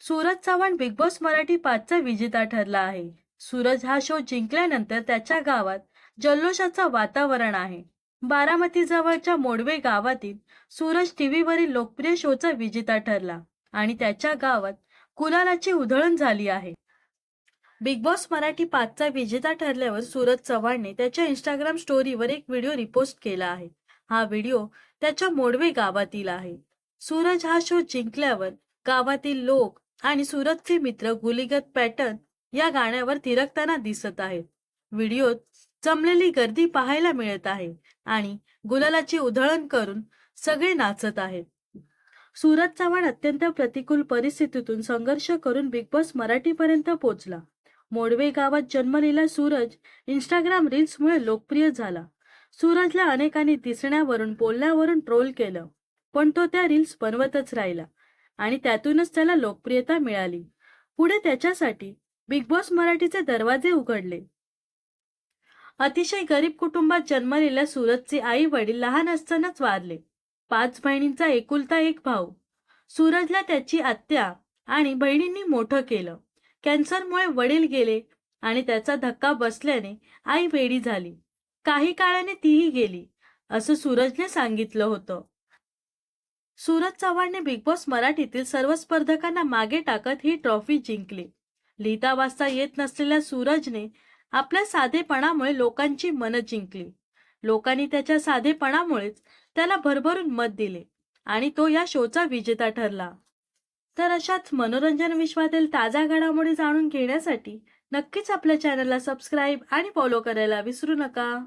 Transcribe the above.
Suraj Chavan big boss Marathi पाचचा विजेता ठरला आहे. सूरज हा शो जिंकल्यानंतर त्याच्या गावात जल्लोषाचं वातावरण आहे. बारामती जवळच्या मोडवे गावातील सूरज टीव्हीवरील लोकप्रिय शोचा विजेता ठरला आणि त्याच्या गावात कुलालाची उधळण झाली आहे. बिग बॉस मराठी पाचचा विजेता ठरल्यावर सूरज चव्हाणने त्याच्या इंस्टाग्राम स्टोरीवर एक व्हिडिओ रिपोस्ट केला आहे. हा व्हिडिओ त्याच्या मोडवे गावातील आहे. सूरज हा शो जिंकल्यावर गावातील लोक आणि सूरजचे मित्र गुलीगत पॅटर्न या गाण्यावर थिरकताना दिसत आहेत. व्हिडिओत जमलेली गर्दी पाहायला मिळत आहे आणि गुलालाची उधळण करून सगळे नाचत आहेत. सूरज चव्हाण अत्यंत प्रतिकूल परिस्थितीतून संघर्ष करून बिग बॉस मराठीपर्यंत पोहोचला. मोडवे गावात जन्मलेला सूरज इंस्टाग्राम रील्समुळे लोकप्रिय झाला. सूरजला अनेकांनी दिसण्यावरून बोलण्यावरून ट्रोल केलं. पण तो त्या रील्स बनवतच राहिला. आणि त्यातूनच त्याला लोकप्रियता मिळाली. पुढे त्याच्यासाठी बिग बॉस मराठीचे दरवाजे उघडले. अतिशय गरीब कुटुंबात जन्मलेल्या सूरजचे आई वडील लहान असतानाच वारले. पाच बहिणींचा एकुलता एक भाऊ. सूरजला त्याची आत्या आणि बहिणींनी मोठं केलं. कॅन्सरमुळे वडील गेले आणि त्याचा धक्का बसल्याने आई वेडी झाली. काही काळाने तीही गेली असं सूरजने सांगितलं होतं. सूरज चव्हाणने बिग बॉस मराठीतील सर्व स्पर्धकांना मागे टाकत ही ट्रॉफी जिंकली. लिहिता वाचता येत नसलेल्या सूरजने आपल्या साधेपणामुळे लोकांची मनं जिंकली. लोकांनी त्याच्या साधेपणामुळेच त्याला भरभरून मत दिले आणि तो या शोचा विजेता ठरला. तर अशाच मनोरंजन विश्वातील ताज्या घडामोडी जाणून घेण्यासाठी नक्कीच आपल्या चॅनलला सबस्क्राईब आणि फॉलो करायला विसरू नका.